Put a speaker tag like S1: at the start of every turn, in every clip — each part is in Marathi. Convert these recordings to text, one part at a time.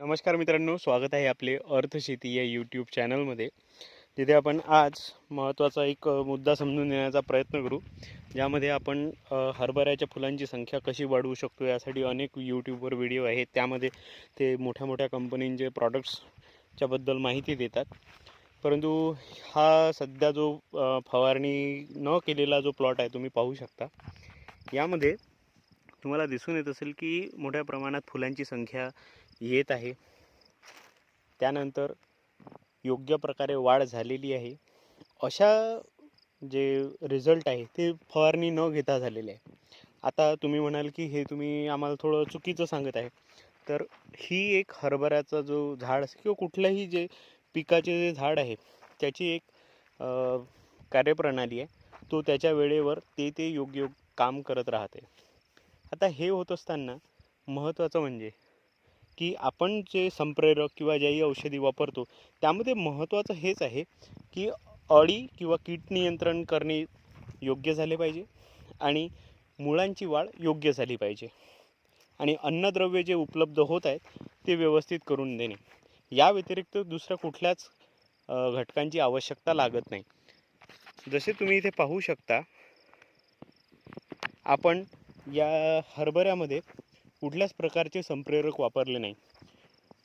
S1: नमस्कार मित्रांनो स्वागत आहे आपले अर्थशेती या यूट्यूब चॅनलमध्ये तिथे आपण आज महत्त्वाचा एक मुद्दा समजून देण्याचा प्रयत्न करू ज्यामध्ये आपण हरभऱ्याच्या फुलांची संख्या कशी वाढवू शकतो यासाठी अनेक यूट्यूबवर व्हिडिओ आहेत. त्यामध्ये ते मोठ्या मोठ्या कंपनींचे प्रॉडक्ट्सच्याबद्दल माहिती देतात. परंतु हा सध्या जो फवारणी न केलेला जो प्लॉट आहे तुम्ही पाहू शकता. यामध्ये तुम्हाला दिसून येत असेल की मोठ्या प्रमाणात फुलांची संख्या येत आहे. त्यानंतर योग्य प्रकारे वाढ झालेली आहे. अशा जे रिझल्ट आहे ते फवारणी न घेता झालेले आहे. आता तुम्ही म्हणाल की हे तुम्ही आम्हाला थोडं चुकीचं सांगत आहे. तर ही एक हरभऱ्याचा जो झाड असेल किंवा कुठल्याही जे पिकाचे जे झाड आहे त्याची एक कार्यप्रणाली आहे. तो त्याच्या वेळेवर ते ते योग्य काम करत राहते. आता हे होत असताना महत्त्वाचं म्हणजे की आपण जे संप्रेरक किंवा ज्याही औषधी वापरतो त्यामध्ये महत्त्वाचं हेच आहे की अळी किंवा कीट नियंत्रण करणे योग्य झाले पाहिजे आणि मुळांची वाढ योग्य झाली पाहिजे. आणि अन्नद्रव्य जे उपलब्ध होत आहेत ते व्यवस्थित करून देणे. या व्यतिरिक्त दुसऱ्या कुठल्याच घटकांची आवश्यकता लागत नाही. जसे तुम्ही इथे पाहू शकता आपण या हरभऱ्यामध्ये कुठल्याच प्रकारचे संप्रेरक वापरले नाही.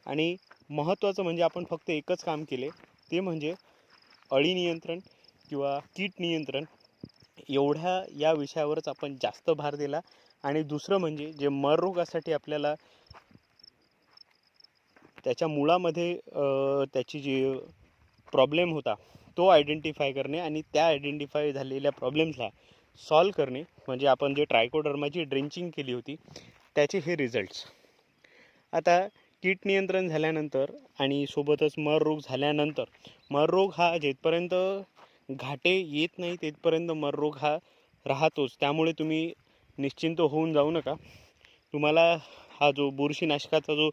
S1: आणि महत्त्वाचं म्हणजे आपण फक्त एकच काम केले ते म्हणजे अळी नियंत्रण किंवा कीट नियंत्रण. एवढ्या या विषयावरच आपण जास्त भार दिला. आणि दुसरं म्हणजे जे मररोगासाठी आपल्याला त्याच्या मुळामध्ये त्याची जी प्रॉब्लेम होता तो आयडेंटिफाय करणे आणि त्या आयडेंटिफाय झालेल्या प्रॉब्लेम्सला सॉल्व करणे. म्हणजे आपण जे ट्रायकोडर्माची ड्रिंचिंग केली होती त्याचे हे रिझल्ट्स आता कीट नियंत्रण झाल्यानंतर आणि सोबतच मर रोग झाल्यानंतर मर रोग हा जेथपर्यंत घाटे येत नाही तेथपर्यंत मर रोग हा राहतोच. त्यामुळे तुम्ही निश्चिंत होऊन जाऊ नका. तुम्हाला हा जो बुरशीनाशकाचा जो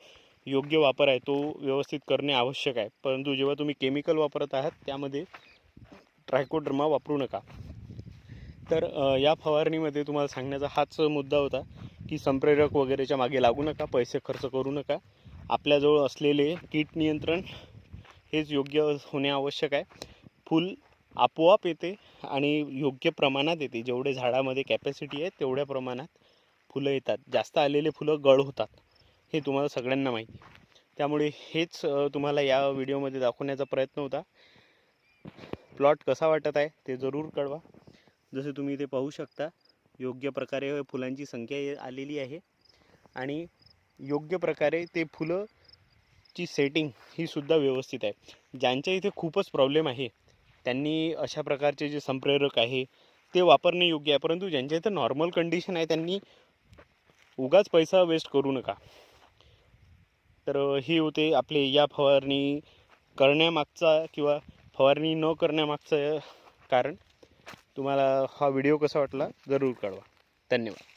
S1: योग्य वापर आहे तो व्यवस्थित करणे आवश्यक आहे. परंतु जेव्हा तुम्ही केमिकल वापरत आहात त्यामध्ये ट्रायकोड्रमा वापरू नका. तर या फवारणीमध्ये तुम्हाला सांगण्याचा हाच मुद्दा होता. की संप्रेरक वगैरेच्या मागे लागू नका पैसे खर्च करू नका. आपल्याजवळ असलेले कीट नियंत्रण हेच योग्य होणे आवश्यक आहे. फुल आपोआप येते आणि योग्य प्रमाणात येते. जेवढे झाडामध्ये कॅपॅसिटी आहे तेवढ्या प्रमाणात फुलं येतात. जास्त आलेले फुलं गळ होतात हे तुम्हाला सगळ्यांना माहिती. त्यामुळे हेच तुम्हाला या व्हिडिओमध्ये दाखवण्याचा प्रयत्न होता. प्लॉट कसा वाटत आहे ते जरूर कळवा. जसे तुम्ही इथे पाहू शकता योग्य प्रकारे फुलांची संख्या आलेली आहे. आणि योग्य प्रकारे ते फुलं ची सेटिंग ही सुद्धा व्यवस्थित आहे. ज्यांच्या इथे खूपच प्रॉब्लेम आहे त्यांनी अशा प्रकारचे जे संप्रेरक आहे ते वापरणे योग्य आहे. परंतु ज्यांच्या इथं नॉर्मल कंडिशन आहे त्यांनी उगाच पैसा वेस्ट करू नका. तर हे होते आपले या फवारणी करण्यामागचा किंवा फवारणी न करण्यामागचं कारण. तुम्हाला हा व्हिडिओ कसा वाटला जरूर कळवा. धन्यवाद.